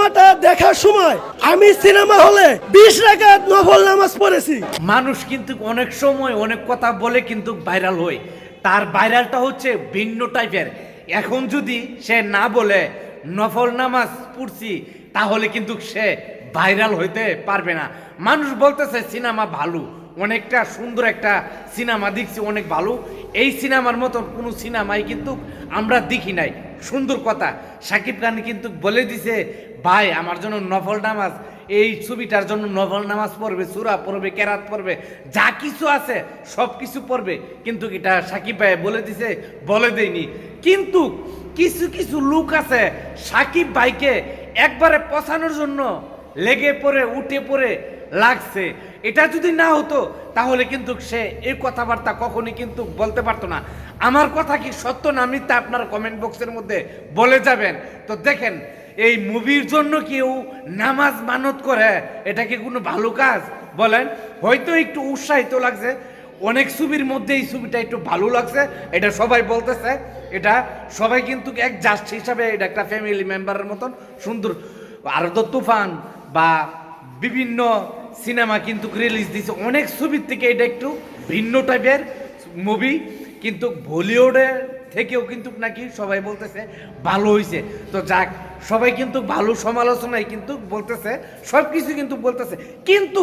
সিনেমাটা দেখার সময় আমি সিনেমা হলে বিশ রাকাত নফল নামাজ পড়েছি। মানুষ কিন্তু অনেক সময় অনেক কথা বলে কিন্তু ভাইরাল হয়। তার ভাইরালটা হচ্ছে ভিন্ন টাইপের। এখন যদি সে না বলে নফল নামাজ পড়ছি, তাহলে কিন্তু সে ভাইরাল হইতে পারবে না। মানুষ বলতেছে, সিনেমা ভালো। অনেকটা সুন্দর একটা সিনেমা দেখছি, অনেক ভালো। এই সিনেমার মতন কোনো সিনেমাই কিন্তু আমরা দেখি নাই। সুন্দর কথা। সাকিব খান কিন্তু বলে দিছে, ভাই, আমার জন্য নফল নামাজ, এই ছবিটার জন্য নফল নামাজ পড়বে, সুরা পড়বে, কেরাত পড়বে, যা কিছু আছে সব কিছু পড়বে। কিন্তু এটা সাকিব ভাই বলে দিছে, বলে দেয়নি। কিন্তু কিছু কিছু লোক আছে সাকিব ভাইকে একবারে পচানোর জন্য লেগে পড়ে, উঠে পড়ে লাগছে। এটা যদি না হতো তাহলে কিন্তু সে এই কথাবার্তা কখনই কিন্তু বলতে পারতো না। আমার কথা কি সত্য না তা আপনার কমেন্ট বক্সের মধ্যে বলে যাবেন। তো দেখেন, এই মুভির জন্য কেউ নামাজ মানত করে, এটা কি কোনো ভালো কাজ? বলেন, হয়তো একটু উৎসাহিত লাগছে। অনেক ছবির মধ্যে এই ছবিটা একটু ভালো লাগছে, এটা সবাই বলতেছে। এটা সবাই কিন্তু এক জাস্ট হিসাবে এটা একটা ফ্যামিলি মেম্বারের মতন সুন্দর। আর তো তুফান বা বিভিন্ন সিনেমা কিন্তু রিলিজ দিয়েছে অনেক ছবির থেকে এটা একটু ভিন্ন টাইপের মুভি কিন্তু বলিউডের থেকেও কিন্তু নাকি সবাই বলতেছে ভালো হয়েছে তো যাক, সবাই কিন্তু ভালো সমালোচনায় কিন্তু বলতেছে সব কিছু কিন্তু বলতেছে। কিন্তু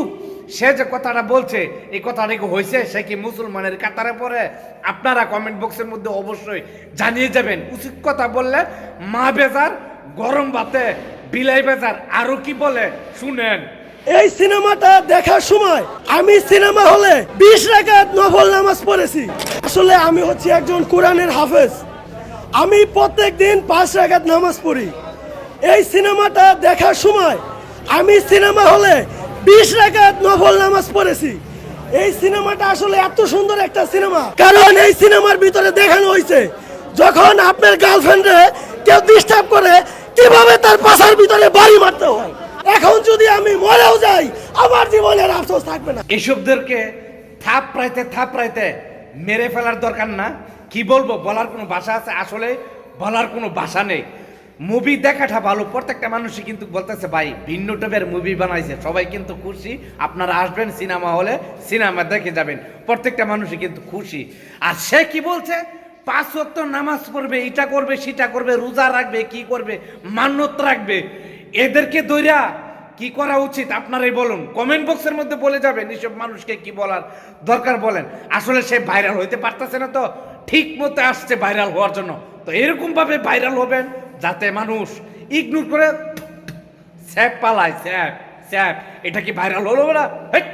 সে যে কথাটা বলছে, এই কথাটা কি হয়েছে সে কি মুসলমানের কাতারে পড়ে? আপনারা কমেন্ট বক্সের মধ্যে অবশ্যই জানিয়ে যাবেন। উচিত কথা বললে মা বেজার, গরম ভাতে, বিলাই বেজার আরও কি বলে? শুনেন। এই সিনেমাটা দেখার সময় আমি সিনেমা হলে বিশ রাকাত নফল নামাজ পড়েছি। আসলে আমি হচ্ছি একজন কোরআনের হাফেজ। আমি প্রত্যেক দিন পাঁচ রাকাত নামাজ পড়ি। এই সিনেমাটা দেখার সময় আমি সিনেমা হলে বিশ রাকাত নফল নামাজ পড়েছি। এই সিনেমাটা আসলে এত সুন্দর একটা সিনেমা। কারণ এই সিনেমার ভিতরে দেখানো হয়েছে, যখন আপনার গার্লফ্রেন্ডে কেউ ডিস্টার্ব করে, কীভাবে তার পাশার ভিতরে বাড়ি মারতে হয়? এখন যদি আমি মরেও যাই, আমার জীবনের আফসোস থাকবে না। এসবদেরকে থাপ রাইতে থাপ রাইতে মেরে ফেলার দরকার না। কি বলব, বলার কোনো ভাষা আছে? আসলে বলার কোনো ভাষা নেই। মুভি দেখাটা ভালো, প্রত্যেকটা মানুষই কিন্তু বলতেছে, ভাই, ভিন্ন টাইপের মুভি বানাইছে, সবাই কিন্তু খুশি। আপনারা আসবেন সিনেমা হলে, সিনেমা দেখে যাবেন, প্রত্যেকটা মানুষই কিন্তু খুশি। আর সে কি বলছে? পাঁচ নামাজ পড়বে, এটা করবে, সেটা করবে, রোজা রাখবে, কি করবে, মান্যত রাখবে। এদেরকে দৈরা কি করা উচিত? আপনারাই বলুন। কমেন্ট বক্সের মধ্যে বলে যাবেন এইসব মানুষকে কি বলার দরকার বলেন। আসলে সে ভাইরাল হইতে পারতেছে না তো ঠিক মতো আসছে ভাইরাল হওয়ার জন্য। তো এরকমভাবে ভাইরাল হবেন যাতে মানুষ ইগনোর করে, স্যাপ পালায়, স্যাপ স্যাপ, এটা কি ভাইরাল হলো না? হেট!